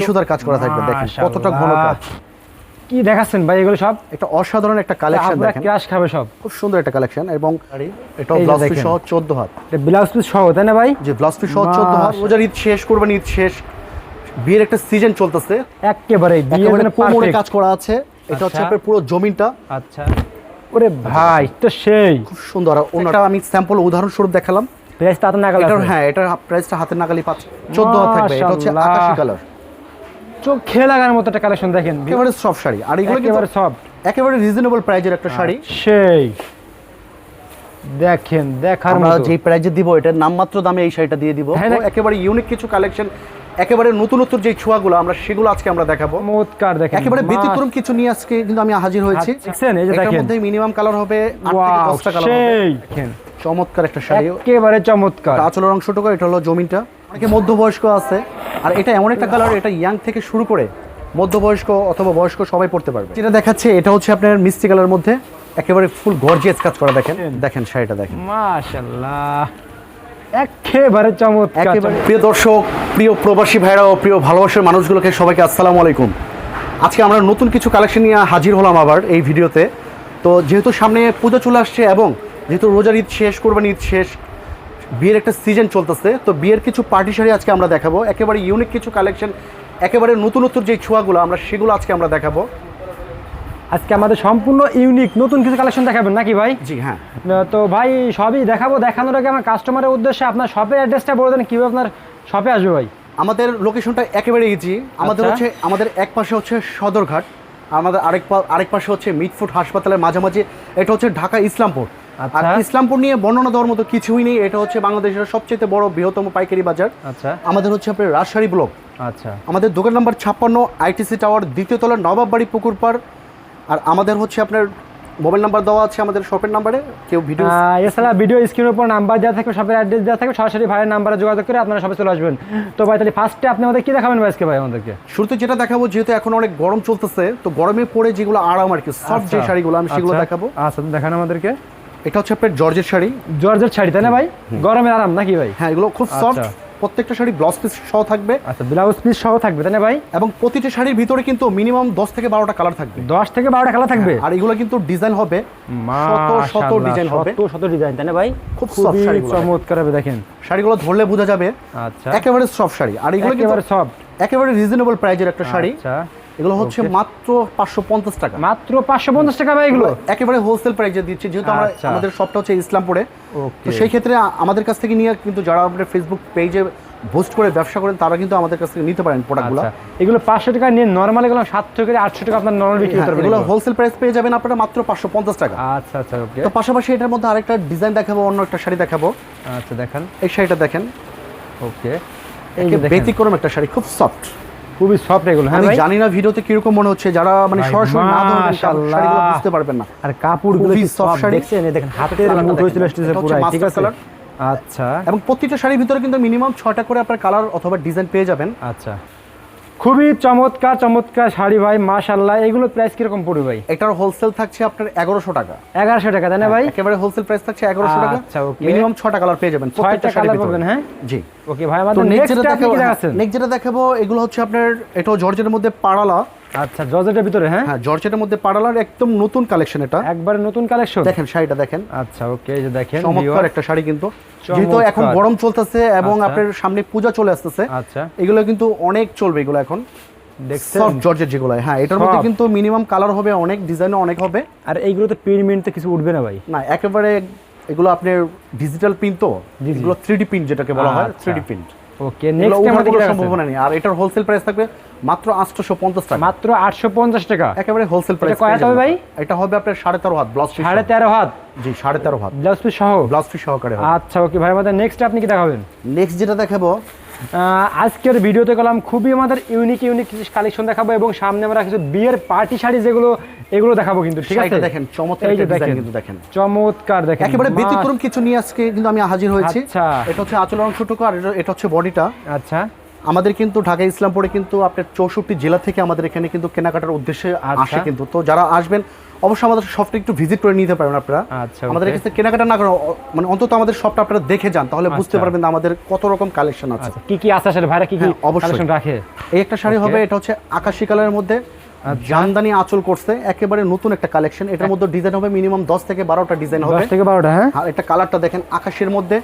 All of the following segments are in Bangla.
সুতার কাজ করা থাকবে দেখেন কতটা ঘন কাজ। কি দেখাচ্ছেন ভাই এগুলো সব? একটা অসাধারণ একটা কালেকশন দেখেন। ক্রাশ খাবে সব। খুব সুন্দর একটা কালেকশন এবং এটা ব্লাউজ পিস সহ 14 হাত। ব্লাউজ পিস সহ তাই না ভাই? যে ব্লাউজ পিস সহ 14 হাত। রোজার ঈদ শেষ করবেন ঈদ শেষ। বিয়ের একটা সিজন চলতেছে। একেবারে বিয়ের জন্য কোমরে কাজ করা আছে। এটা হচ্ছে আচ্ছা। আপনার পুরো জমিনটা। আচ্ছা। ওরে ভাই তো সেই। খুব সুন্দর। ওনাটা আমি স্যাম্পল উদাহরণস্বরূপ দেখালাম। প্রাইস তাতে না গেল হ্যাঁ এটার প্রাইসটা হাতের নাগালি পাচ্ছে 14 হাত থাকবে। এটা হচ্ছে। আকাশি কালার চোখে লাগার মতো একটা কালেকশন দেখেন। একেবারে সফট শাড়ি। আর এগুলো একেবারে সব একেবারে রিজনেবল প্রাইজের একটা শাড়ি। সেই। দেখেন দেখার আমরা যে প্রাইজে দিব এটার নামমাত্র দামে এই শাড়িটা দিয়ে দিব। একেবারে ইউনিক কিছু কালেকশন একেবারে নতুনত্ব যে ছোঁয়াগুলো আমরা সেগুলো আজকে আমরা দেখাবো। চমৎকার দেখেন। একেবারে ব্যতিক্রম কিছু নিয়ে আজকে কিন্তু আমি হাজির হয়েছি। দেখছেন? এই যে দেখেন। মধ্যে মিনিমাম কালার হবে আট থেকে Wow, দশটা কালার হবে। দেখেন। চমৎকার একটা শাড়ি। একেবারে চমৎকার। আঁচলের অংশটুকু এটা হলো জমিনটা অনেকে মধ্যবয়স্ক আছে আর এটা এমন একটা কালার এটা ইয়াং থেকে শুরু করে মধ্যবয়স্ক অথবা বয়স্ক সবাই পড়তে পারবে। যেটা দেখাচ্ছে এটা হচ্ছে আপনার মিষ্টি কালার মধ্যে একেবারে ফুল গর্জিয়াস কাজ করা দেখেন দেখেন। শাড়িটা দেখেন। মাশাআল্লাহ। একেবারে চমৎকার। একেবারে প্রিয় দর্শক প্রিয় প্রবাসী ভাইরা ও প্রিয় ভালোবাসার মানুষগুলোকে সবাইকে আসসালামু আলাইকুম। আজকে আমরা নতুন কিছু কালেকশন নিয়ে হাজির হলাম আবার এই ভিডিওতে। তো যেহেতু সামনে পুজো চলে আসছে এবং যেহেতু রোজার ঈদ শেষ করবেন ঈদ শেষ বিয়ের একটা সিজন চলতেছে। তো বিয়ের কিছু পার্টি শাড়ি আজকে আমরা দেখাবো। একেবারে ইউনিক কিছু কালেকশন একেবারে নতুনত্ব যে ছোঁয়াগুলো আমরা সেগুলো আজকে আমরা দেখাবো। আজকে আমাদের সম্পূর্ণ ইউনিক নতুন কিছু কালেকশন দেখাবেন নাকি ভাই? জি হ্যাঁ। তো ভাই সবই দেখাবো। দেখানোর আগে আমার কাস্টমারের উদ্দেশ্যে আপনার শপের অ্যাড্রেসটা বলে দেন কীভাবে আপনার শপে আসবে ভাই? আমাদের লোকেশনটা একেবারে ইজি আমাদের আচ্ছা। হচ্ছে আমাদের এক পাশে হচ্ছে সদরঘাট আমাদের আরেক আরেক পাশে হচ্ছে মিটফুট হাসপাতালের মাঝামাঝি। এটা হচ্ছে ঢাকা ইসলামপুর আর আচ্ছা। ইসলামপুর নিয়ে বর্ণনা দেওয়ার মতো কিছুই নেই। এটা হচ্ছে বাংলাদেশের সবচেয়ে বড় বৃহত্তম পাইকারি বাজার। আচ্ছা। আমাদের হচ্ছে আপনার রাজশাহী ব্লক। আচ্ছা। আমাদের দোকান নাম্বার ছাপ্পান্ন আইটিসি টাওয়ার দ্বিতীয় তলার নবাববাড়ি পুকুর পাড় আর আমাদের হচ্ছে আপনার মোবাইল নাম্বার দেওয়া আছে আমাদের শপের নাম্বারে। কেউ ভিডিও এছাড়া ভিডিও স্ক্রিনের উপর নাম্বার দেওয়া থাকবে শপের অ্যাড্রেস দেওয়া থাকবে। সরাসরি ভাইয়ের নাম্বারে যোগাযোগ করে আপনারা সবাই চলে আসবেন। তো ভাই তাহলে ফার্স্টে আপনি আমাদের কি দেখাবেন আজকে ভাই আমাদেরকে? শুরুতে যেটা দেখাবো যেহেতু এখন অনেক গরম চলতেছে তো গরমে পড়ে যেগুলো আরাম আর কি সফট যে আচ্ছা, শাড়িগুলো আমি সেগুলো আচ্ছা, দেখাবো। আচ্ছা দেখান আমাদেরকে। এটা হচ্ছে আপনার জর্জের শাড়ি। জর্জের শাড়ি তাই না ভাই? গরমের আরাম নাকি ভাই? হ্যাঁ এগুলো খুব সফট আচ্ছা। প্রত্যেকটা শাড়ি ব্লাউজ পিস সহ থাকবে। আচ্ছা ব্লাউজ পিস সহ থাকবে তাই না ভাই? এবং প্রতিটা শাড়ির ভিতরে কিন্তু মিনিমাম দশ থেকে বারোটা কালার থাকবে। দশ থেকে বারোটা কালার থাকবে? আর এগুলো কিন্তু ডিজাইন হবে। শত শত ডিজাইন হবে। শত শত ডিজাইন তাই না ভাই? খুব শাড়িগুলো। চমৎকার হবে দেখেন। শাড়িগুলো ধরলে বোঝা যাবে। আচ্ছা। একেবারে সফট শাড়ি। আর এগুলো কিন্তু একেবারে সফট একেবারে রিজনেবল প্রাইজের একটা শাড়ি। আচ্ছা। এগুলো হচ্ছে মাত্র পাঁচশো পঞ্চাশ টাকা। মাত্র পাঁচশো পঞ্চাশ টাকা ভাই এগুলো? একেবারে হোলসেল প্রাইজে দিচ্ছি যেহেতু আমরা আচ্ছা। আমাদের শপটা হচ্ছে ইসলামপুরে তো সেই ক্ষেত্রে আমাদের কাছ থেকে নিয়ে কিন্তু যারা আপনার ফেসবুক পেজে পোস্ট করে ব্যবসা করেন তারা কিন্তু আমাদের কাছ থেকে নিতে পারেন প্রোডাক্টগুলো আচ্ছা। এগুলো পাঁচশো টাকা নিয়ে নর্মাল এগুলো সাতশো করে আটশো টাকা আপনার নর্মাল বিক্রি করতে হ্যাঁ, এগুলো এগুলো। হোলসেল প্রাইস পেয়ে যাবেন আপনারা মাত্র পাঁচশো পঞ্চাশ টাকা। আচ্ছা আচ্ছা ওকে তো পাশাপাশি এটার মধ্যে আরেকটা ডিজাইন দেখাবো অন্য একটা শাড়ি দেখাবো। আচ্ছা দেখান। এই শাড়িটা দেখেন। ওকে ব্যতিক্রম একটা শাড়ি খুব সফট খুবই সফট এগুলো হ্যাঁ আমি জানি না ভিডিওতে কীরকম মনে হচ্ছে যারা মানে সরাসরি না ধরবেন মাশাআল্লাহ। শাড়িগুলো বুঝতে পারবেন না আর কাপড়গুলো খুবই কি সফট শাড়ি। দেখছেন এই দেখেন হাতের মুঠো। চলে আসতেছে পুরো ঠিক আছে কালার। আচ্ছা এবং প্রতিটা শাড়ির ভিতরে কিন্তু মিনিমাম ছটা করে আপনার কালার অথবা ডিজাইন পেয়ে যাবেন আচ্ছা খুবই চমৎকার চমৎকার শাড়ি ভাই মাশাল্লাহ এগুলো প্রাইস কীরকম পড়বে ভাই? এটার হোলসেল থাকছে আপনার এগারোশো টাকা। এগারোশো টাকা তাই না ভাই? একেবারে হোলসেল প্রাইস থাকছে এগারোশো টাকা। আচ্ছা. মিনিমাম ছটা কালার পেয়ে যাবেন ছয়টা কালার পাবেন হ্যাঁ? জি। ওকে ভাই আমাদের নেক্সট নেক্সট যেটা দেখাবো নেক্সট যেটা দেখাবো এগুলো হচ্ছে আপনার এটাও জর্জের মধ্যে পাড়ালা। আচ্ছা জর্জেটের ভিতরে হ্যাঁ? হ্যাঁ জর্জেটের মধ্যে পাড়ালার একদম নতুন কালেকশন এটা। একবারে নতুন কালেকশন দেখেন শাড়িটা দেখেন। আচ্ছা ওকে এই যে দেখেন চমৎকার একটা শাড়ি কিন্তু। যেহেতু এখন গরম চলতেছে এবং আচ্ছা। আপনার সামনে পূজা চলে আসতেছে আচ্ছা। এগুলো কিন্তু অনেক চলবে এগুলো এখন। সফট জর্জের যেগুলো হ্যাঁ এটার মধ্যে কিন্তু মিনিমাম কালার হবে অনেক ডিজাইনও অনেক হবে। আর এইগুলো তো প্রিন্ট কিছু উঠবে না ভাই। না একেবারে এগুলো আপনার ডিজিটাল প্রিন্ট তো। এগুলো থ্রি ডি প্রিন্ট যেটাকে বলা হয়। Three D print okay next আমাদের কি সম্ভাবনা নেই। আর এটার হোলসেল প্রাইস থাকবে মাত্র আটশোশো পঞ্চাশ টাকা। মাত্র আটশো পঞ্চাশ টাকা? একেবারে হোলসেল প্রাইস কয় হবে ভাই? এটা হবে আপনার সাড়ে তেরো হাত ব্লাউজ পিস সাড়ে তেরো হাত? জি সাড়ে তেরো হাত। ব্লাউজ পিস সহ? ব্লাউজ পিস সহকারে আচ্ছা ওকে ভাই আমাদের নেক্সট আপনি কি দেখাবেন? নেক্সট যেটা দেখাবো আজকের ভিডিওতে গেলাম খুবই আমাদের ইউনিক ইউনিক কিছু কালেকশন দেখাবো এবং সামনে আমরা কিছু বিয়ের পার্টি শাড়ি যেগুলো এগুলো দেখাবো কিন্তু ঠিক আছে? দেখেন চমৎকার দেখেন কিন্তু দেখেন। চমৎকার দেখেন একেবারে ব্যতিক্রম কিছু নিয়ে আজকে কিন্তু আমি হাজির হয়েছি। আচ্ছা। এটা হচ্ছে আচল অংশটুকু আর এটা হচ্ছে বডিটা আচ্ছা। আমাদের কিন্তু ঢাকা ইসলামপুরে কিন্তু আপনার চৌষট্টি জেলা থেকে আমাদের এখানে কিন্তু কেনাকাটার উদ্দেশ্যে আচ্ছা। আসে কিন্তু। তো যারা আসবেন অবশ্যই আমাদের শপটা একটু ভিজিট করে নিতে পারবেন আপনারা। আচ্ছা, আমাদের কাছে কেনাকাটা না করে অ- মানে অন্তত আমাদের শপটা আপনারা দেখে যান তাহলে বুঝতে আচ্ছা। পারবেন আমাদের কত রকম কালেকশন আছে। আচ্ছা কি কি আছে আসলে ভাইরা? কি কি হ্যাঁ, অবশ্যই। কালেকশন রাখে? এই একটা শাড়ি হবে এটা হচ্ছে আকাশি কালারের মধ্যে আচ্ছা। জামদানি আঁচল করছে একেবারে নতুন একটা কালেকশন এটার মধ্যে ডিজাইন হবে মিনিমাম দশ থেকে বারোটা ডিজাইন হবে। থেকে বারোটা হ্যাঁ? এটা কালারটা দেখেন আকাশের মধ্যে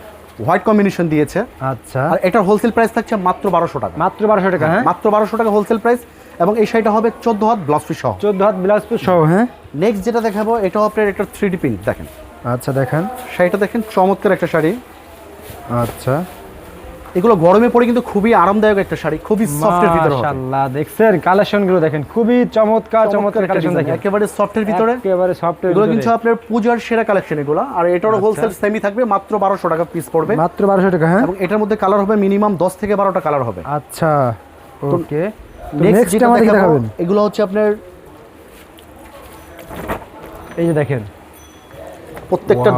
হোয়াইট কম্বিনেশন দিয়েছে। আচ্ছা। আর এটার হোলসেল প্রাইস থাকছে মাত্র বারোশো টাকা। মাত্র বারোশো টাকা হ্যাঁ? মাত্র বারোশো টাকা হোলসেল প্রাইস এবং এই শাড়িটা হবে চোদ্দ হাত ব্লাউজ পিস সহ। চোদ্দ হাত ব্লাউজ পিস সহ হ্যাঁ? নেক্সট যেটা দেখাবো এটা আপনার একটা থ্রি ডি প্রিন্ট দেখেন। আচ্ছা দেখেন। শাড়িটা দেখেন চমৎকার একটা শাড়ি। আচ্ছা। এগুলো গরমে পরে কিন্তু খুবই আরামদায়ক একটা শাড়ি খুবই সফটের ভিতরে মাশাআল্লাহ দেখছেন কালেকশনগুলো দেখেন খুবই চমৎকার চমৎকার কালেকশন দেখেন। একেবারে সফটের ভিতরে। একেবারে সফট এগুলো কিন্তু আপনার পূজার সেরা কালেকশন এগুলো। আর এটারও আচ্ছা। হোলসেল সেমি থাকবে মাত্র বারোশো টাকা পিস পড়বে। মাত্র বারোশো টাকা হ্যাঁ? এবং এটার মধ্যে কালার হবে মিনিমাম দশ থেকে বারোটা কালার হবে। আচ্ছা ওকে। নেক্সট যেটা আমাদের দেখাবেন। এগুলো হচ্ছে আপনার এই যে দেখেন। প্রত্যেকটা.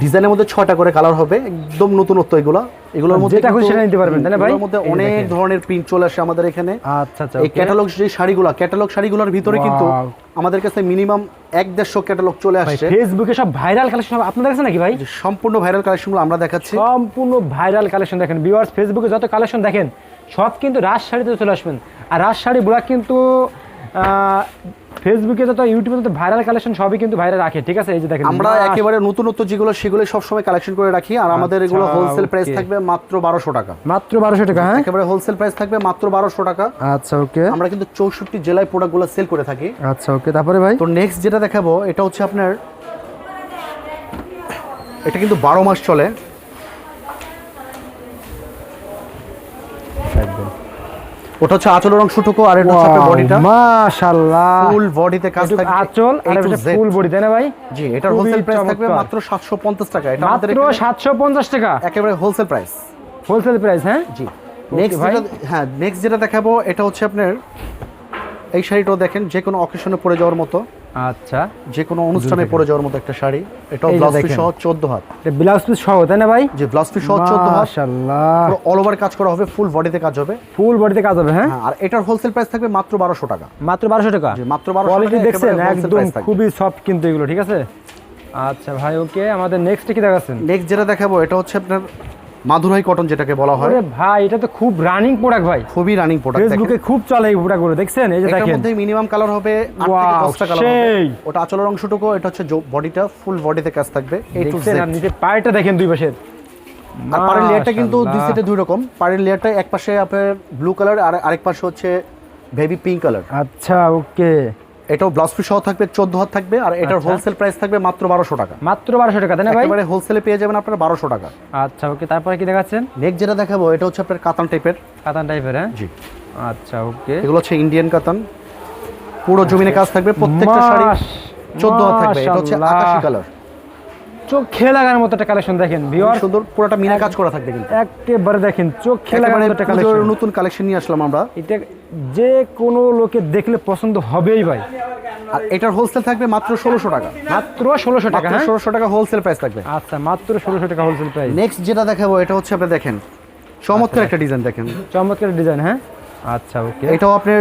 ডিজাইনের মধ্যে ছয়টা করে কালার হবে একদম নতুনত্ব এগুলো। এগুলোর মধ্যে যেটা খুশি নিতে পারবেন, তাই না ভাই? মধ্যে অনেক ধরনের প্রিন্ট চলে আসে আমাদের এখানে। আচ্ছা আচ্ছা এই ক্যাটালগ যে শাড়িগুলো ক্যাটালগ শাড়িগুলোর ভিতরে কিন্তু আমাদের কাছে মিনিমাম এক দেড়শো ক্যাটালগ চলে আসছে। ফেসবুকে সব ভাইরাল কালেকশন আপনাদের কাছে নাকি ভাই? সম্পূর্ণ ভাইরাল কালেকশনগুলো আমরা দেখাচ্ছি। সম্পূর্ণ ভাইরাল কালেকশন দেখেন ভিউয়ার্স ফেসবুকে যত কালেকশন দেখেন সব কিন্তু রাজশাড়িতে চলে আসবেন। আর রাজশাড়ি ব্লগ কিন্তু ফেসবুকে তো ইউটিউবে তো ভাইরাল কালেকশন সবই কিন্তু ভাইরাল রাখে ঠিক আছে? এই যে দেখেন আমরা একেবারে নতুনত্ব যেগুলো সেগুলো সবসময় কালেকশন করে রাখি আর আমাদের আচ্ছা, এগুলো হোলসেল প্রাইস থাকবে মাত্র বারোশো টাকা। মাত্র বারোশো টাকা হ্যাঁ? একেবারে হোলসেল প্রাইস থাকবে মাত্র বারোশো টাকা। আচ্ছা ওকে আমরা কিন্তু চৌষট্টি জেলায় প্রোডাক্টগুলো সেল করে থাকি। আচ্ছা ওকে তারপরে ভাই? তো নেক্সট যেটা দেখাবো এটা হচ্ছে আপনার এটা কিন্তু বারো মাস চলে একদম ওটা হচ্ছে আঁচলের অংশটুকু আর এটা হচ্ছে বডিটা। মাশাআল্লাহ। ফুল বডিতে কাজ থাকবে আঁচল আর এটা। ফুল বডি তাই না ভাই? জি এটার হোলসেল প্রাইস থাকবে মাত্র সাতশো পঞ্চাশ টাকা। এটা আমাদের মাত্র এখানে সাতশো পঞ্চাশ টাকা? একেবারে হোলসেল প্রাইস হোলসেল প্রাইস হ্যাঁ? জি। নেক্সট ভাই। হ্যাঁ নেক্সট যেটা দেখাবো এটা হচ্ছে আপনার এই শাড়িটাও দেখেন যে কোনো অকেশনে পরে যাওয়ার মতো। আচ্ছা যে কোনো অনুষ্ঠানে পরে যাওয়ার মতো একটা শাড়ি এটাও ব্লাউজ পিস সহ চোদ্দ হাত। এটা ব্লাউজ পিস সহ তাই না ভাই? যে ব্লাউজ পিস সহ চোদ্দ হাত। মাশাআল্লাহ। পুরো অল ওভার কাজ করা হবে ফুল বডিতে কাজ হবে। ফুল বডিতে কাজ হবে হ্যাঁ? হ্যাঁ আর এটার হোলসেল প্রাইস থাকবে মাত্র বারোশো টাকা। মাত্র বারোশো টাকা? জি, মাত্র 1200 কোয়ালিটি দেখছেন একদম খুবই সফট কিন্তু এগুলো ঠিক আছে? আচ্ছা ভাই ওকে আমাদের নেক্সট কি দেখাচ্ছেন? নেক্সট যেটা দেখাবো এটা হচ্ছে আপনার মাধুরাই কটন যেটাকে বলা হয়। ভাই এটা তো খুব রানিং প্রোডাক্ট ভাই। খুবই রানিং প্রোডাক্ট ফেসবুকে খুব চলে এই প্রোডাক্টগুলো দেখছেন? এই যে দেখেন। মধ্যে মিনিমাম কালার হবে আট থেকে Wow, দশটা কালার হবে। ওটা আঁচলের অংশটুকু এটা হচ্ছে বডিটা ফুল বডিতে কাজ থাকবে এ টু দেখছেন? আর নিচে পায়েটা দেখেন দুই পাশে। আর পাড়ের লেয়ারটা কিন্তু দুই। সেটে দুই রকম। পাড়ের লেয়ারটা এক পাশে আপনার ব্লু কালার আর আরেক পাশে হচ্ছে বেবি পিঙ্ক কালার আচ্ছা ওকে এটাও ব্লাউজ পিস সহ থাকবে চোদ্দ হাত থাকবে আর এটার আচ্ছা। হোলসেল প্রাইস থাকবে মাত্র বারোশো টাকা। মাত্র বারোশো টাকা তাই না ভাই? এবারে হোলসেলে পেয়ে যাবেন আপনার বারোশো টাকা। আচ্ছা ওকে তারপরে কি দেখাচ্ছেন? নেক্সট যেটা দেখাবো এটা হচ্ছে আপনার কাতান টাইপের কাতান টাইপের হ্যাঁ? জি। আচ্ছা ওকে। এগুলো হচ্ছে ইন্ডিয়ান কাতান। পুরো জমিনে কাজ থাকবে প্রত্যেকটা শাড়ি চোদ্দ হাত থাকবে এটা হচ্ছে আকাশি কালার চোখে লাগার মতো একটা কালেকশন দেখেন ভিউয়ার সুন্দর পুরোটা মিনা কাজ করা থাকবে কিন্তু। একেবারে দেখেন চোখে লাগার মতো একটা কালেকশন নতুন কালেকশন নিয়ে আসলাম আমরা। এটা যে কোনো লোকে দেখলে পছন্দ হবেই ভাই। আর এটার হোলসেল থাকবে মাত্র ষোলোশো টাকা। মাত্র ষোলোশো টাকা হ্যাঁ? ষোলোশো টাকা হোলসেল প্রাইস থাকবে। আচ্ছা মাত্র ষোলোশো টাকা হোলসেল প্রাইস নেক্সট যেটা দেখাবো এটা হচ্ছে আপনি দেখেন চমৎকার একটা ডিজাইন দেখেন। চমৎকার ডিজাইন হ্যাঁ? আচ্ছা ওকে এটাও আপনার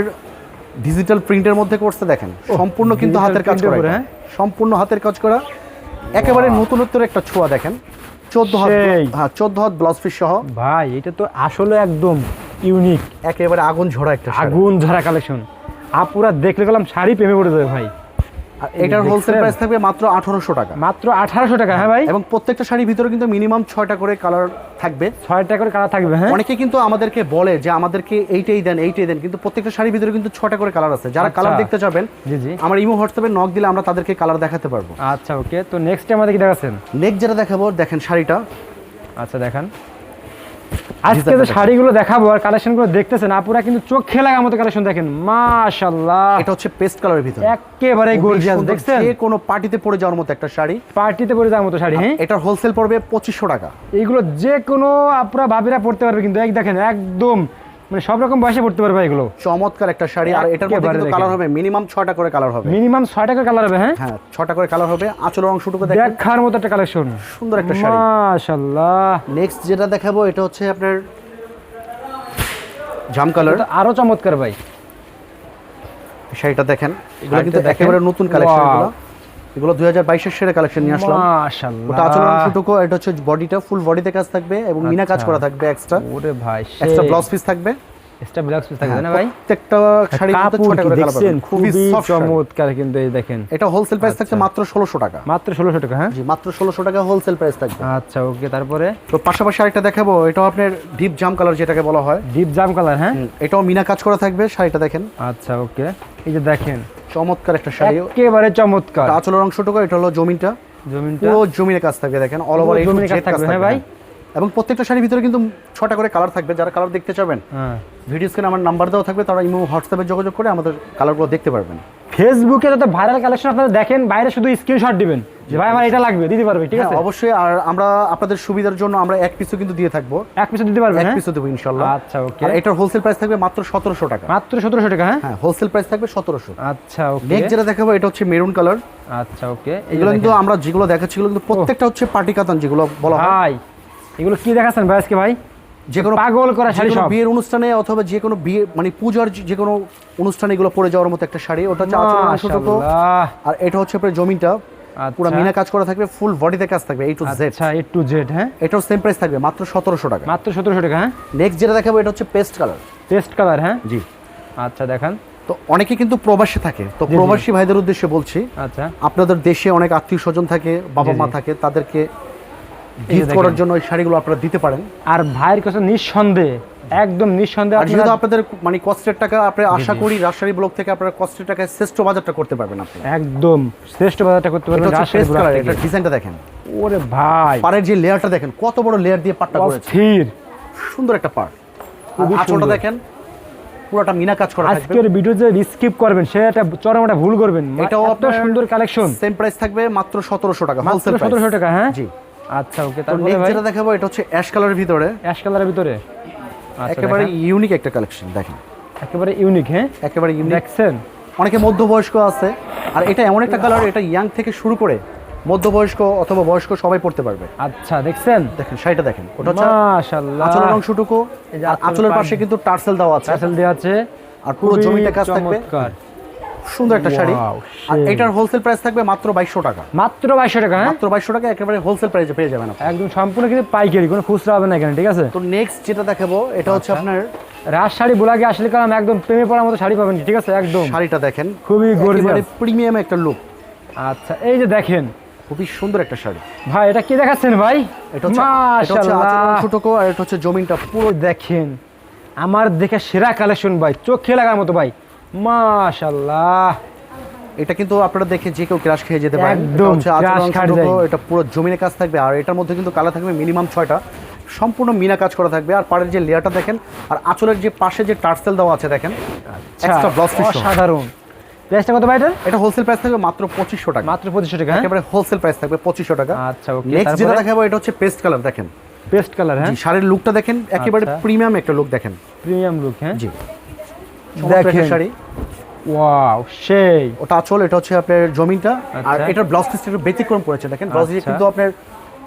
ডিজিটাল প্রিন্টের মধ্যে করছে দেখেন। সম্পূর্ণ কিন্তু হাতের কাজ করা হ্যাঁ? সম্পূর্ণ হাতের কাজ করা। একেবারে নতুনত্বের একটা ছোঁয়া দেখেন। চোদ্দ হাত হ্যাঁ চোদ্দ হাত ব্লাউজ পিস সহ। ভাই এটা তো আসলে একদম ইউনিক একেবারে আগুন ঝরা একটা আগুন ঝরা কালেকশন আপুরা দেখলে গেলাম শাড়ি প্রেমে পড়ে যাবে ভাই। এটার হোলসেল প্রাইস থাকবে মাত্র আঠারোশো টাকা। মাত্র আঠারোশো টাকা হ্যাঁ ভাই? এবং প্রত্যেকটা শাড়ির ভিতরে কিন্তু মিনিমাম ছয়টা করে কালার থাকবে। ছয় টাকা করে কালার থাকবে হ্যাঁ? অনেকে কিন্তু আমাদেরকে বলে যে আমাদেরকে এইটাই দেন এইটাই দেন কিন্তু প্রত্যেকটা শাড়ির ভিতরে কিন্তু ছয়টা করে কালার আছে। যারা আচ্ছা। কালার দেখতে চাবেন জি জি। আমার ইমো হোয়াটসঅ্যাপে নক দিলে আমরা তাদেরকে কালার দেখাতে পারব। আচ্ছা ওকে তো নেক্সট আমাদের কি দেখাচ্ছেন? নেক্সট যেটা দেখাবো দেখেন শাড়িটা। আচ্ছা দেখান। আজকে যে শাড়িগুলো দেখাবো আর কালেকশনগুলো দেখতেছেন আপুরা কিন্তু চোখ লাগার মতো কালেকশন দেখেন মাশাল্লাহ এটা হচ্ছে পেস্ট কালারের ভিতরে। একেবারে গর্জিয়াস দেখছেন? যে কোনো পার্টিতে পরে যাওয়ার মতো একটা শাড়ি। পার্টিতে পরে যাওয়ার মতো শাড়ি হ্যাঁ? এটা হোলসেল পড়বে পঁচিশশো টাকা। এইগুলো যে কোনো আপুরা ভাবিরা পড়তে পারবে কিন্তু এক দেখেন একদম মানে সব রকম বয়সে পড়তে পারবে এগুলো। চমৎকার একটা শাড়ি আর এটার মধ্যে কিন্তু কালার হবে মিনিমাম ছয়টা করে কালার হবে। মিনিমাম ছয় টাকার কালার হবে হ্যাঁ? হ্যাঁ ছটা করে কালার হবে। আঁচলের অংশটুকু দেখেন। দেখার মতো একটা কালেকশন সুন্দর একটা শাড়ি। মাশাল্লাহ নেক্সট যেটা দেখাবো এটা হচ্ছে আপনার জাম কালার আরও চমৎকার ভাই। শাড়িটা দেখেন। এগুলো কিন্তু। একেবারে নতুন কালেকশন. এগুলো দুই হাজার বাইশের সেরা কালেকশন নিয়ে আসলাম। ওটা আচল অংশটুকু এটা হচ্ছে বডিটা ফুল বডিতে কাজ থাকবে এবং মিনা কাজ আচ্ছা। করা থাকবে এক্সট্রা ওরে ভাই এক্সট্রা ব্লাউজ পিস থাকবে। এক্সট্রা ব্লাউজ পিস থাকবে না ভাই? প্রত্যেকটা শাড়ির মধ্যে ছটা করে কালার পাবেন। খুবই চমৎকার কিন্তু এই দেখেন। এটা হোলসেল প্রাইস থাকছে আচ্ছা। মাত্র ষোলোশো টাকা। মাত্র ষোলোশো টাকা হ্যাঁ? জি মাত্র ষোলোশো টাকা হোলসেল প্রাইস থাকবে। আচ্ছা ওকে তারপরে? তো পাশাপাশি আরেকটা দেখাবো এটাও আপনার ডিপ জাম কালার যেটাকে বলা হয়। ডিপ জাম কালার হ্যাঁ? এটাও মিনা কাজ করা থাকবে শাড়িটা দেখেন। আচ্ছা ওকে এই যে দেখেন। চমৎকার একটা শাড়ি। একেবারে চমৎকার। আচলের অংশটুকু এটা হলো জমিটা জমিটা পুরো জমির কাজ থাকবে দেখেন অল ওভার এই জমির কাজ থাকবে, হ্যাঁ ভাই? এবং প্রত্যেকটা শাড়ির ভিতরে কিন্তু ছটা করে কালার থাকবে যারা কালার দেখতে চাবেন হ্যাঁ। ভিডিও স্ক্রিনে আমার নাম্বার দেওয়া থাকবে তারা ইমো হোয়াটসঅ্যাপে যোগাযোগ করে আমাদের কালারগুলো দেখতে পারবেন। ফেসবুকে যত ভাইরাল কালেকশন আপনারা দেখেন বাইরে শুধু স্ক্রিনশট দিবেন যে ভাই আমার এটা লাগবে দিতে পারবে ঠিক আছে? হ্যাঁ, অবশ্যই আর আমরা আপনাদের সুবিধার জন্য আমরা এক পিসও কিন্তু দিয়ে থাকব। এক পিছু দিতে পারবেন এক হ্যাঁ? পিসও দেবো ইনশাল্লাহ আচ্ছা ওকে। আর এটার হোলসেল প্রাইস থাকবে মাত্র সতেরোশো টাকা। মাত্র সতেরোশো টাকা হ্যাঁ? হ্যাঁ হোলসেল প্রাইস থাকবে সতেরোশো। আচ্ছা ওকে। নেক্সট যেটা দেখাবো এটা হচ্ছে মেরুন কালার আচ্ছা ওকে। এগুলো কিন্তু আমরা যেগুলো দেখাচ্ছি এগুলো কিন্তু প্রত্যেকটা হচ্ছে পার্টি কাতান যেগুলো বলা হয়। এগুলো কি দেখাচ্ছেন ভাই আজকে ভাই? যে কোনো পাগল করা শাড়ি সব। বিয়ের অনুষ্ঠানে অথবা যে কোনো বিয়ে মানে পূজার যে- কোনো অনুষ্ঠানে এগুলো পরে যাওয়ার মতো একটা শাড়ি। ওটা হচ্ছে আর এটা হচ্ছে আপনার জমিনটা পুরো আচ্ছা। মিনা কাজ করা থাকবে ফুল বডিতে কাজ থাকবে এই টু জেড আচ্ছা এ টু জেড হ্যাঁ? এটাও সেম প্রাইস থাকবে মাত্র সতেরোশো টাকা। মাত্র সতেরোশো টাকা হ্যাঁ? নেক্সট যেটা দেখাবো এটা হচ্ছে পেস্ট কালার পেস্ট কালার হ্যাঁ? জি। আচ্ছা দেখান। তো অনেকে কিন্তু প্রবাসী থাকে। তো প্রবাসী ভাইদের উদ্দেশ্যে বলছি আচ্ছা। আপনাদের দেশে অনেক আত্মীয় স্বজন থাকে বাবা মা থাকে তাদেরকে গিফট করার জন্য এই শাড়িগুলো আপনারা দিতে পারেন। আর ভাইয়ের কাছে নিঃসন্দেহে একদম নিঃসন্দেহে আর যেহেতু আপনাদের মানে কষ্টের টাকা আপনি আশা করি রাজশাহী ব্লক থেকে আপনারা কষ্টের টাকায় শ্রেষ্ঠ বাজারটা করতে পারবেন আপনি। একদম শ্রেষ্ঠ বাজারটা করতে পারবেন রাজশাহী। এটা ডিজাইনটা দেখেন। ওরে ভাই। পাড়ের যে লেয়ারটা দেখেন কত বড় লেয়ার দিয়ে পাটটা করেছে। অস্থির। সুন্দর একটা আঁচলটা সুন্দর। দেখেন পুরোটা মিনা কাজ করা থাকবে। আজকের ভিডিও যে স্কিপ করবেন সে একটা চরম একটা ভুল করবেন। এটাও আপনার সুন্দর কালেকশন সেম প্রাইস থাকবে মাত্র সতেরোশো টাকা মাত্র হোলসেল সতেরোশো টাকা হ্যাঁ? জি। আচ্ছা ওকে তো তারপরে ভাই? যেটা দেখাবো এটা হচ্ছে অ্যাশ কালারের ভিতরে। অ্যাশ কালারের ভিতরে? আচ্ছা একেবারে ইউনিক একটা কালেকশন দেখেন। একেবারে ইউনিক হ্যাঁ? একেবারে ইউনিক দেখছেন? অনেকে মধ্যবয়স্ক আছে। আর এটা এমন একটা কালার এটা ইয়াং থেকে শুরু করে মধ্যবয়স্ক অথবা বয়স্ক সবাই পড়তে পারবে। আচ্ছা দেখছেন? দেখেন শাড়িটা দেখেন। ওটা হচ্ছে মাশাআল্লাহ। আঁচলের অংশটুকু। আঁচলের পাশে কিন্তু টার্সেল দেওয়া আছে। টার্সেল দেওয়া আছে। আর পুরো জমিটা কাজ থাকবে। চমৎকার। সুন্দর একটা শাড়ি। আর এটার হোলসেল প্রাইস থাকবে মাত্র বাইশশো টাকা। মাত্র বাইশশো টাকা হ্যাঁ? মাত্র বাইশশো টাকা একেবারে হোলসেল প্রাইসে পেয়ে যাবেন একদম সম্পূর্ণ কিন্তু পাইকারি কোনো খুচরা হবে না এখানে ঠিক আছে? তো নেক্সট যেটা দেখাবো এটা হচ্ছে আচ্ছা। আপনার রাজ শাড়ি বোলাকে আসলে কালাম একদম প্রেমে পড়ার মতো শাড়ি পাবেন ঠিক আছে? একদম। শাড়িটা দেখেন। খুবই গর্জিয়াস প্রিমিয়াম একটা লুক আচ্ছা এই যে দেখেন। খুবই সুন্দর একটা শাড়ি। ভাই এটা কি দেখাচ্ছেন ভাই? এটা হচ্ছে আর এটা হচ্ছে জমিনটা পুরো দেখেন আমার দেখে সেরা কালেকশন ভাই চোখে লাগার মতো ভাই। মাশাআল্লাহ। এটা কিন্তু আপনারা দেখে যে কেউ ক্রাশ খেয়ে যেতে পারেন। একদম। এটা পুরো জমিনে কাজ থাকবে। আর এটার মধ্যে কিন্তু কালার থাকবে মিনিমাম ছয়টা। সম্পূর্ণ মিনা কাজ করা থাকবে। আর পাড়ের যে লেয়ারটা দেখেন আর আঁচলের যে পাশে যে টার্সেল দেওয়া আছে দেখেন এক্সট্রা ব্লাউজ পিস আচ্ছা, প্রাইসটা কত ভাই এটা হোলসেল প্রাইস থাকবে মাত্র পঁচিশশো টাকা। মাত্র পঁচিশশো টাকা হ্যাঁ? একেবারে হোলসেল প্রাইস থাকবে পঁচিশশো টাকা। আচ্ছা ওকে নেক্সট যেটা দেখাবো এটা হচ্ছে পেস্ট কালার দেখেন। পেস্ট কালার হ্যাঁ? শাড়ির লুকটা দেখেন একেবারে আচ্ছা। প্রিমিয়াম একটা লুক দেখেন। প্রিমিয়াম লুক হ্যাঁ? জি। দেখেন। শাড়ি ওয়াও সেই। ওটা আঁচল এটা হচ্ছে আপনার জমিনটা আর আচ্ছা। এটার ব্লাউজ পিসটা একটু ব্যতিক্রম করেছে দেখেন। ব্লাউজে আচ্ছা। কিন্তু আপনার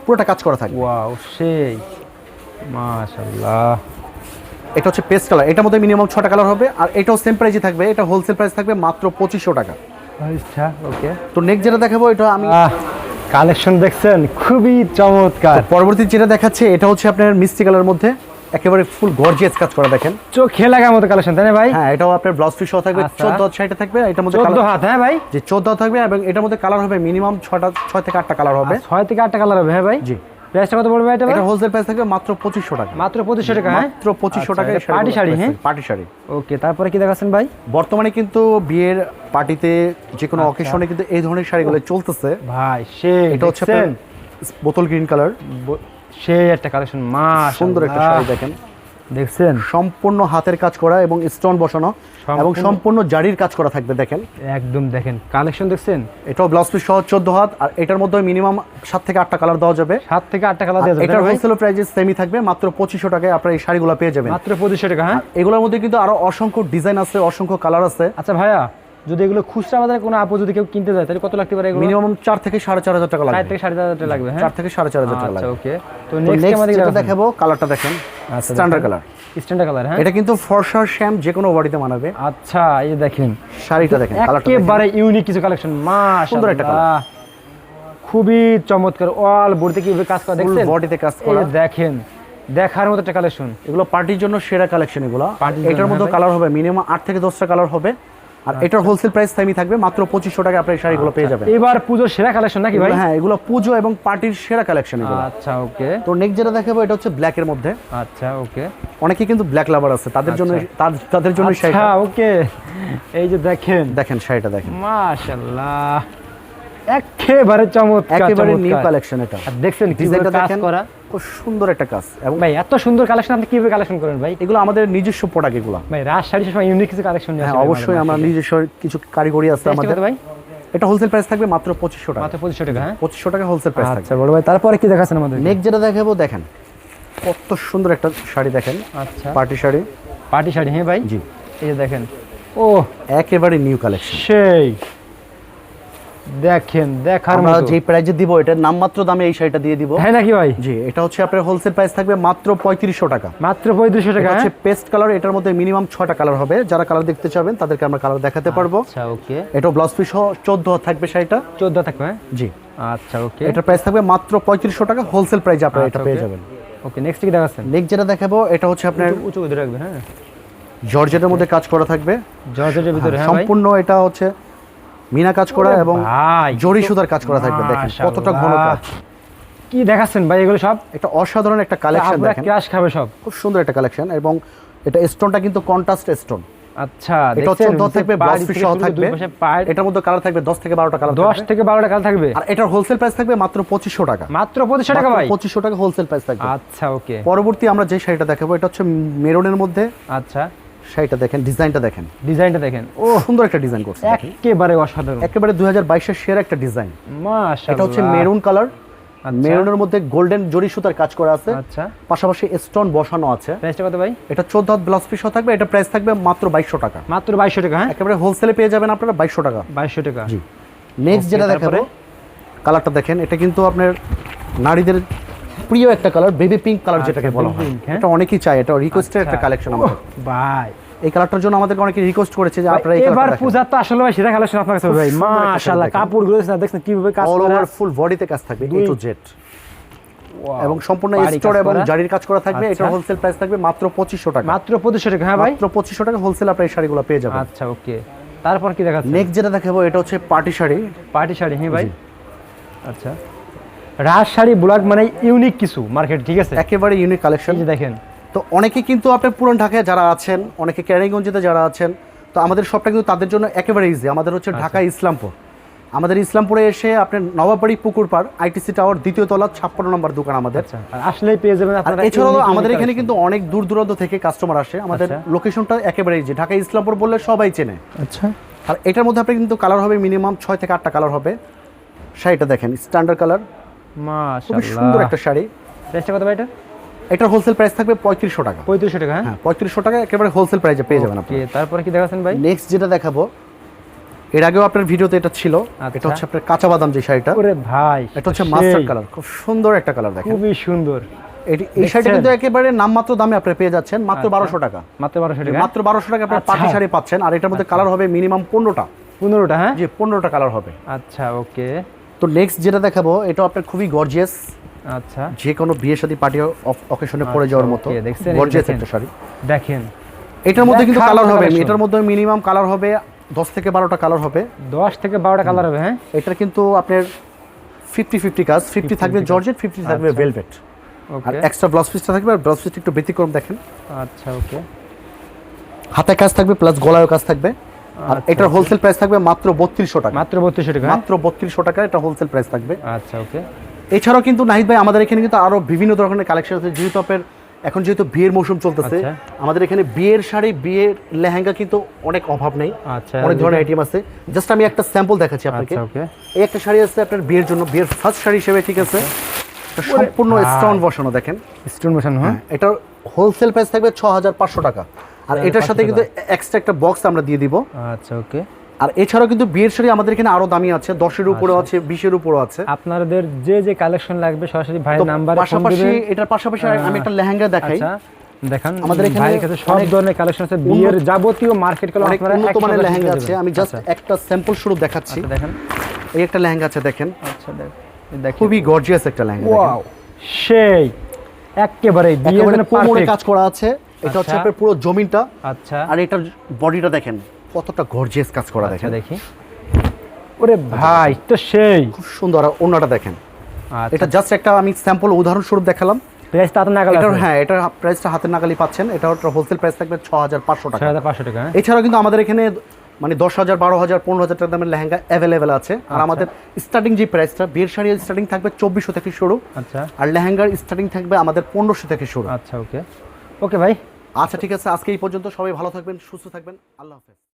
পুরোটা কাজ করা থাকবে। ওয়াও সেই। মাশাআল্লাহ। এটা হচ্ছে পেস্ট কালার। এটার মধ্যে মিনিমাম ছটা কালার হবে আর এটাও সেম প্রাইসে থাকবে। এটা হোলসেল প্রাইস থাকবে মাত্র পঁচিশশো টাকা। আচ্ছা ওকে। তো নেক্সট যেটা দেখাবো এটা আমি কালেকশন দেখছেন? খুবই চমৎকার। পরবর্তী যেটা দেখাচ্ছে এটা হচ্ছে আপনার মিষ্টি কালার মধ্যে। একেবারে ফুল গর্জিয়াস কাজ করা দেখেন। চোখে লাগার মতো কালেকশন তাই না ভাই? হ্যাঁ এটাও আপনার ব্লাউজ পিস থাকবে আচ্ছা। চোদ্দ শাড়িটা থাকবে এটার মধ্যে চোদ্দ কালার হাত হ্যাঁ ভাই? যে চোদ্দ থাকবে এবং এটার মধ্যে কালার হবে মিনিমাম ছটা ছয় থেকে আটটা কালার হবে। আর ছয় থেকে আটটা কালার হবে হ্যাঁ ভাই? জি। প্রাইসটা কত পড়বে এটা এটা হোলসেল প্রাইস থাকবে মাত্র পঁচিশশো টাকা। মাত্র পঁচিশশো টাকা হ্যাঁ? মাত্র পঁচিশশো আচ্ছা, টাকা এটা পার্টি শাড়ি হ্যাঁ? পার্টি শাড়ি। ওকে তারপরে কি দেখাচ্ছেন ভাই? বর্তমানে কিন্তু বিয়ের পার্টিতে যে কোনো আচ্ছা। অকেশনে কিন্তু এই ধরনের শাড়িগুলো চলতেছে। ভাই সে এটা হচ্ছে বোতল গ্রিন কালার সেই একটা কালেকশন মা সুন্দর একটা শাড়ি দেখেন। দেখছেন? সম্পূর্ণ হাতের কাজ করা এবং স্টোন বসানো এবং সম্পূর্ণ- জারির কাজ করা থাকবে দেখেন। একদম দেখেন কালেকশন দেখছেন? এটাও ব্লাউজ পিস সহ চোদ্দ হাত আর এটার মধ্যে মিনিমাম সাত থেকে আটটা কালার দেওয়া যাবে। সাত থেকে আটটা কালার দেওয়া যাবে এটার হোলসেল প্রাইস সেমি থাকবে মাত্র পঁচিশশো টাকায় আপনারা এই শাড়িগুলো পেয়ে যাবেন। মাত্র পঁচিশশো টাকা হ্যাঁ? এগুলোর মধ্যে কিন্তু আরও অসংখ্য ডিজাইন আছে অসংখ্য কালার আছে। আচ্ছা ভাইয়া যদি এগুলো খুচরা বাজারে কোনো আপু যদি কেউ কিনতে যায় তাহলে কত লাগতে পারে মিনিমাম চার থেকে সাড়ে চার হাজার টাকা চার লাগবে থেকে সাড়ে চার হাজার টাকা লাগবে হ্যাঁ? চার থেকে সাড়ে চার হাজার টাকা আচ্ছা লাগবে। ওকে তো তো নেক্সট আমাদের যেটা দেখাবো কালারটা দেখেন। আচ্ছা, স্ট্যান্ডার্ড কালার স্ট্যান্ডার্ড কালার হ্যাঁ? এটা কিন্তু ফর্সা শ্যাম যে কোনো বডিতে মানাবে। আচ্ছা এই যে দেখেন। শাড়িটা দেখেন কালারটা একেবারে ইউনিক কিছু কালেকশন মাশাআল্লাহ। সুন্দর একটা colour। খুবই চমৎকার অল বডিতে কীভাবে কাজ করা দেখছেন? বডিতে কাজ করা। দেখেন দেখার মতো একটা কালেকশন এগুলো পার্টির জন্য সেরা কালেকশন এগুলো। এটার মধ্যে হ্যাঁ কালার হবে মিনিমাম আট থেকে দশটা কালার হবে। আর এটার হোলসেল প্রাইস সেমই থাকবে মাত্র পঁচিশশো টাকা আপনার শাড়িগুলো পেয়ে যাবেন। এবার পুজোর সেরা কালেকশন নাকি ভাই? হ্যাঁ এগুলো পুজো এবং পার্টির সেরা কালেকশন এগুলো। আচ্ছা ওকে। তো নেক্সট যেটা দেখাবো এটা হচ্ছে ব্ল্যাক এর মধ্যে। আচ্ছা ওকে। অনেকে কিন্তু ব্ল্যাক লাভার আছে তাদের জন্য তাদের জন্য শাড়ি হ্যাঁ ওকে। এই যে দেখেন। দেখেন শাড়িটা দেখেন। মাশাআল্লাহ। একেবারে চমৎকার একেবারে নিউ কালেকশন এটা। আর দেখছেন ডিজাইনটা দেখেন করা? খুব সুন্দর একটা কাজ। এবং ভাই এত সুন্দর কালেকশন আপনি কীভাবে কালেকশন করেন ভাই? এগুলো আমাদের নিজস্ব প্রোডাক্ট এগুলো। ভাই রাজ শাড়ি সময় ইউনিক কিছু কালেকশন হ্যাঁ অবশ্যই আমরা নিজস্ব কিছু কারিগরি আছে আমাদের। ভাই? এটা হোলসেল প্রাইস থাকবে মাত্র পঁচিশশো টাকা। মাত্র পঁচিশশো টাকা হ্যাঁ? পঁচিশশো টাকা হোলসেল প্রাইস থাকবে। আচ্ছা বড় ভাই তারপরে কি দেখাচ্ছেন আমাদের? নেক্সট যেটা দেখাবো দেখেন কত সুন্দর একটা শাড়ি দেখেন। আচ্ছা। পার্টি শাড়ি। পার্টি শাড়ি হ্যাঁ ভাই? জি। এই যে দেখেন ও একেবারে নিউ কালেকশন সেই। দেখেন দেখার আমরা যে প্রাইজে দিব এটার নামমাত্র দামে এই শাড়িটা দিয়ে দিব। হ্যাঁ নাকি ভাই? জি এটা হচ্ছে আপনার হোলসেল প্রাইস থাকবে মাত্র পঁয়ত্রিশশো টাকা। মাত্র পঁয়ত্রিশশো এটা টাকা হচ্ছে হ্যাঁ? পেস্ট কালার এটার মধ্যে মিনিমাম ছটা কালার হবে। যারা কালার দেখতে চাবেন তাদেরকে আমরা কালার দেখাতে পারব। আচ্ছা ওকে এটা ব্লাউজ পিস চোদ্দ থাকবে শাড়িটা। চোদ্দ থাকবে হ্যাঁ? জি। আচ্ছা ওকে এটার প্রাইস থাকবে মাত্র পঁয়ত্রিশশো টাকা। হোলসেল প্রাইসে আপনারা এটা আচ্ছা, পেয়ে যাবেন। ওকে নেক্সট কি দেখাচ্ছেন? নেক্সট যেটা দেখাবো এটা হচ্ছে আপনার উঁচু করে রাখবেন হ্যাঁ। জর্জেটের মধ্যে কাজ করা থাকবে। জর্জেটের ভিতরে হ্যাঁ সম্পূর্ণ এটা হচ্ছে মিনা কাজ করা এবং জরি সুতার কাজ করা থাকবে দেখেন কতটা ঘন কাজ কি দেখাচ্ছেন ভাই এগুলো সব? একটা অসাধারণ একটা কালেকশন দেখেন। ক্রাশ খাবে সব। খুব সুন্দর একটা কালেকশন এবং এটা স্টোনটা কিন্তু কন্ট্রাস্ট স্টোন আচ্ছা এটা থাকবে। সহ এটার মধ্যে কালার থাকবে দশ থেকে বারোটা কালার দশ থেকে বারোটা কাল থাকবে। আর এটার হোলসেল প্রাইস থাকবে মাত্র পঁচিশশো টাকা। মাত্র পঁচিশশো টাকা ভাই? টাকা হোলসেল প্রাইস থাকবে। আচ্ছা ওকে। পরবর্তী আমরা যে শাড়িটা দেখাবো এটা হচ্ছে মেরুনের মধ্যে। আচ্ছা। শাড়িটা দেখেন ডিজাইনটা দেখেন। ডিজাইনটা দেখেন। ও সুন্দর একটা ডিজাইন করছে একেবারে অসাধারণ। একেবারে দুই হাজার বাইশের সেরা একটা ডিজাইন। এটা হচ্ছে মেরুন কালার। আচ্ছা। মেরুনের মধ্যে গোল্ডেন জরি সুতার কাজ করা আছে। আচ্ছা। পাশাপাশি স্টোন বসানো আছে। প্রাইসটা কত ভাই? এটা চোদ্দ হাত ব্লাউজ পিস থাকবে এটা প্রাইস থাকবে মাত্র বাইশশো টাকা। মাত্র বাইশশো টাকা হ্যাঁ? একেবারে হোলসেলে পেয়ে যাবেন আপনারা বাইশশো টাকা। বাইশশো টাকা। জি। নেক্সট যেটা দেখাবো কালারটা দেখেন এটা কিন্তু আপনার নারীদের প্রিয় একটা কালার বেবি পিঙ্ক কালার আচ্ছা, যেটাকে বলা হয় হ্যাঁ? এটা অনেকেই চায় এটা রিকোয়েস্টের একটা আচ্ছা। কালেকশন আমাদের। ভাই। এই কালারটার জন্য আমাদেরকে অনেকে রিকোয়েস্ট করেছে যে আপনারা এই এবার পূজা তো আসলে ভাই সেটা কালেকশন আপনার কাছে ভাই মাশাআল্লাহ শাড়ি দেখেন। কাপড়গুলো দেখছেন দেখছেন কীভাবে কাজ অল ওভার ফুল বডিতে কাজ থাকবে এ টু জেড এবং সম্পূর্ণ স্টোর এবং করা। জারির কাজ করা থাকবে আচ্ছা। এটার হোলসেল প্রাইস থাকবে মাত্র পঁচিশশো টাকা। মাত্র পঁচিশশো টাকা হ্যাঁ ভাই? মাত্র পঁচিশশো টাকা হোলসেল আপনার এই শাড়িগুলো পেয়ে যাবেন। আচ্ছা ওকে তারপর কি দেখাচ্ছেন? নেক্সট যেটা দেখাবো এটা হচ্ছে পার্টি শাড়ি। পার্টি শাড়ি হ্যাঁ ভাই? আচ্ছা। রাজ শাড়ি ব্লগ মানে ইউনিক কিছু মার্কেট ঠিক আছে? একেবারে ইউনিক কালেকশন যে দেখেন। তো অনেকে কিন্তু আপনার পুরান ঢাকায় যারা আছেন অনেকে ক্যারিগঞ্জেতে যারা আছেন তো আমাদের শপটা কিন্তু তাদের জন্য একেবারে ইজি আমাদের হচ্ছে আচ্ছা। ঢাকা ইসলামপুর। আমাদের ইসলামপুরে এসে আপনার নবাবাড়ি পুকুর পাড় আইটিসি টাওয়ার দ্বিতীয় তলা ছাপ্পান্ন নম্বর দোকান আমাদের। আচ্ছা। আর আসলেই পেয়ে যাবেন আর এছাড়াও আমাদের এখানে কিন্তু অনেক দূর দূরান্ত থেকে কাস্টমার আসে। আমাদের আচ্ছা। লোকেশনটা একেবারে ইজি ঢাকা ইসলামপুর বললে সবাই চেনে। আচ্ছা। আর এটার মধ্যে আপনি কিন্তু কালার হবে মিনিমাম ছয় থেকে আটটা কালার হবে। শাড়িটা দেখেন স্ট্যান্ডার্ড কালার সুন্দর একটা শাড়ি। প্রাইসটা কত ভাই এটা? এটার হোলসেল প্রাইস থাকবে পঁয়ত্রিশশো টাকা। পঁয়ত্রিশশো টাকা হ্যাঁ? হ্যাঁ পঁয়ত্রিশশো টাকা একেবারে হোলসেল প্রাইসে পেয়ে যাবেন আপনি তারপরে কি দেখাচ্ছেন ভাই? নেক্সট যেটা দেখাবো এর আগেও আপনার ভিডিওতে এটা ছিল। আচ্ছা। এটা হচ্ছে আপনার কাঁচা বাদাম যে শাড়িটা। ওরে ভাই এটা হচ্ছে মাস্টার কালার খুব সুন্দর একটা কালার দেখেন। খুবই সুন্দর। এটি এই শাড়িটা? কিন্তু একেবারে নামমাত্র দামে আপনি পেয়ে যাচ্ছেন মাত্র আচ্ছা। বারোশো টাকা। মাত্র বারোশো টাকা? মাত্র বারোশো টাকা আপনার আচ্ছা। পাটি শাড়ি পাচ্ছেন আর এটার মধ্যে কালার হবে মিনিমাম পনেরোটা। পনেরোটা হ্যাঁ? যে পনেরোটা কালার হবে। আচ্ছা ওকে তো নেক্সট যেটা দেখাবো এটা আপনার খুবই গর্জিয়াস আচ্ছা। যে কোনো বিয়ে শাদী পার্টি অকেশনে পরে আচ্ছা, যাওয়ার মতো। গর্জিয়াস একটা শাড়ি। দেখেন। এটার মধ্যে কিন্তু কালার হবে এটার মধ্যে মিনিমাম কালার হবে দশ থেকে বারোটা কালার হবে। দশ থেকে বারোটা কালার হবে হ্যাঁ? এটা কিন্তু আপনার ফিফটি ফিফটি কাজ ফিফটি থাকবে জর্জেট ফিফটি থাকবে আচ্ছা। ভেলভেট আর এক্সট্রা ব্লাউজ পিসটা থাকবে আর ব্লাউজ পিসটা একটু ব্যতিক্রম দেখেন। আচ্ছা ওকে হাতে কাজ থাকবে প্লাস গলায়ও কাজ থাকবে। আর আচ্ছা, এটার হোলসেল প্রাইস থাকবে মাত্র বত্রিশশো টাকা। মাত্র বত্রিশশো টাকা হ্যাঁ? মাত্র বত্রিশশো টাকা এটা হোলসেল প্রাইস থাকবে। আচ্ছা ওকে। এছাড়াও কিন্তু নাহিদ ভাই আমাদের এখানে কিন্তু আরও বিভিন্ন ধরনের কালেকশন আছে। যেহেতু আপনার এখন যেহেতু বিয়ের মৌসুম চলতেছে আচ্ছা। আমাদের এখানে বিয়ের শাড়ি বিয়ের লেহেঙ্গা কিন্তু অনেক অভাব নেই। আচ্ছা অনেক ধরনের আইটেম আছে। জাস্ট আমি একটা স্যাম্পল দেখাচ্ছি আপনাকে। এই একটা শাড়ি আছে আপনার বিয়ের জন্য। বিয়ের ফার্স্ট শাড়ি হিসেবে ঠিক আছে? সম্পূর্ণ। স্টোন বসানো দেখেন। স্টোন বসানো হ্যাঁ? এটার হোলসেল প্রাইস থাকবে ছ হাজার পাঁচশো টাকা। আর এটার সাথে কিন্তু এক্সট্রা একটা বক্স আমরা দিয়ে দিব। আচ্ছা ওকে। আর এছাড়াও কিন্তু বিয়ের শাড়ি আমাদের এখানে আরও দামি আছে দশের উপরেও আচ্ছা। আছে বিশের উপরও আছে। আপনাদের যে যে কালেকশন লাগবে সরাসরি ভাইয়ের নাম্বারে পাশাপাশি এটার পাশাপাশি আমি একটা লেহেঙ্গা দেখাই। আচ্ছা দেখান। আমাদের এখানে কাছে সব ধরনের কালেকশন আছে বিয়ের যাবতীয় মার্কেট অনেক আপনারা উন্নত মানের লেহেঙ্গা আছে। আমি জাস্ট আচ্ছা, একটা স্যাম্পল স্বরূপ দেখাচ্ছি। দেখেন। এই একটা লেহেঙ্গা আছে দেখেন। আচ্ছা দেখ দেখেন। খুবই গর্জিয়াস একটা লেহেঙ্গা ওয়াও সেই একেবারে বিয়ের জন্য পারফেক্ট কাজ করা আছে। এটা হচ্ছে আচ্ছা। আপনার পুরো জমিনটা। আচ্ছা। আর এটার বডিটা দেখেন কতটা গর্জিয়াস কাজ করা আচ্ছা দেখেন। দেখি। ওরে ভাই তো সেই। খুব সুন্দর আর অন্যটা দেখেন। আচ্ছা। এটা জাস্ট একটা আমি স্যাম্পল উদাহরণস্বরূপ দেখালাম। প্রাইস তাতে নাগাল আছে। হ্যাঁ এটার প্রাইসটা হাতের নাগালি পাচ্ছেন। এটা হোলসেল প্রাইস থাকবে ছ হাজার পাঁচশো টাকা। পাঁচশো টাকা হ্যাঁ? এছাড়াও কিন্তু আমাদের এখানে মানে দশ হাজার বারো হাজার পনেরো হাজার টাকা দামের লেহেঙ্গা অ্যাভেলেবেল আছে। আর। আমাদের স্টার্টিং যে প্রাইসটা বিয়ের শাড়ির স্টার্টিং থাকবে চব্বিশশো থেকে শুরু। আচ্ছা। আর লেহেঙ্গার স্টার্টিং থাকবে আমাদের পনেরোশো থেকে শুরু। আচ্ছা ওকে ওকে ভাই। আচ্ছা ঠিক আছে আজকে এই পর্যন্ত সবাই ভালো থাকবেন সুস্থ থাকবেন আল্লাহ হাফেজ।